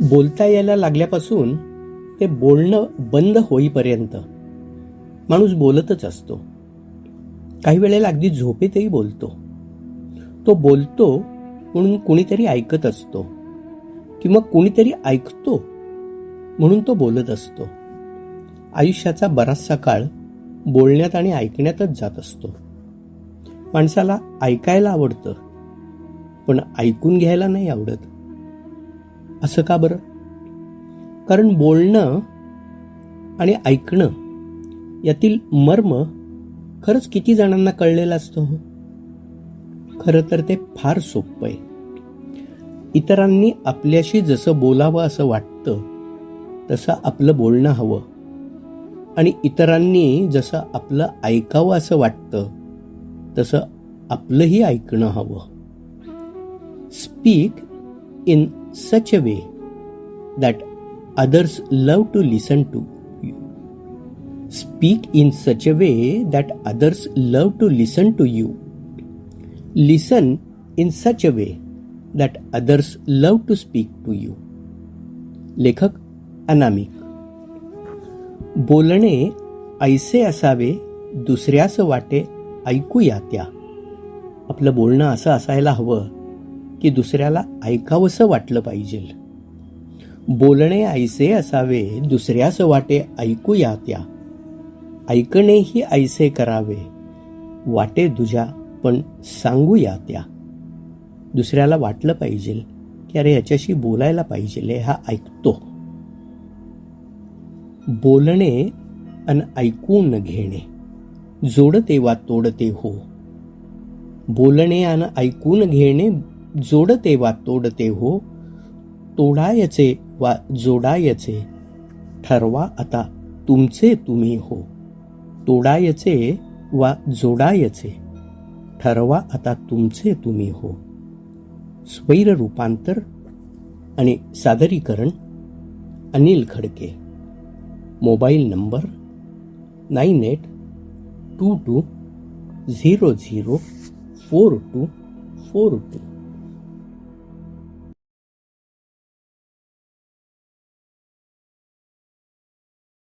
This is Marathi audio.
बोलता यायला लागल्यापासून ते बोलणं बंद होईपर्यंत माणूस बोलतच असतो. काही वेळेला अगदी झोपेतही बोलतो. तो बोलतो म्हणून कुणीतरी ऐकत असतो किंवा कुणीतरी ऐकतो म्हणून तो बोलत असतो. आयुष्याचा बराचसा काळ बोलण्यात आणि ऐकण्यातच जात असतो. माणसाला ऐकायला आवडतं पण ऐकून घ्यायला नाही आवडत. असं का बरं? कारण बोलणं आणि ऐकणं यातील मर्म खरंच किती जणांना कळलेलं असतं हो? खरं तर ते फार सोपं आहे. इतरांनी आपल्याशी जसं बोलावं असं वाटतं तसं आपलं बोलणं हवं. आणि इतरांनी जसं आपलं ऐकावं असं वाटतं तसं आपलंही ऐकणं हवं. Speak in such a way that others love to listen to you speak in such a way that others love to listen to you listen in such a way that others love to speak to you लेखक अनामिक। बोलणे ऐसे असावे दुसऱ्यास वाटे ऐकूया त्या. आपलं बोलणं असं असायला हवं. की दुसऱ्याला ऐकावंसं वाटलं पाहिजे बोलणे ऐसे असावे दुसऱ्यास वाटे ऐकूया त्या. ऐकणेही ऐसे करावे वाटे दुजा पण सांगूया त्या. दुसऱ्याला वाटलं पाहिजे की अरे याच्याशी बोलायला पाहिजे हा ऐकतो. बोलणे अन ऐकून घेणे जोडते वा तोडते हो. बोलणे अन ऐकून घेणे जोडते वा तोडते हो तोडायचे वा जोडायचे ठरवा आता तुमचे तुम्ही हो. तोडायचे वा जोडायचे ठरवा आता तुमचे तुम्ही हो. स्वैर रूपांतर आणि सादरीकरण Anil Khadke. Mobile number nine eight two two zero zero four two four two.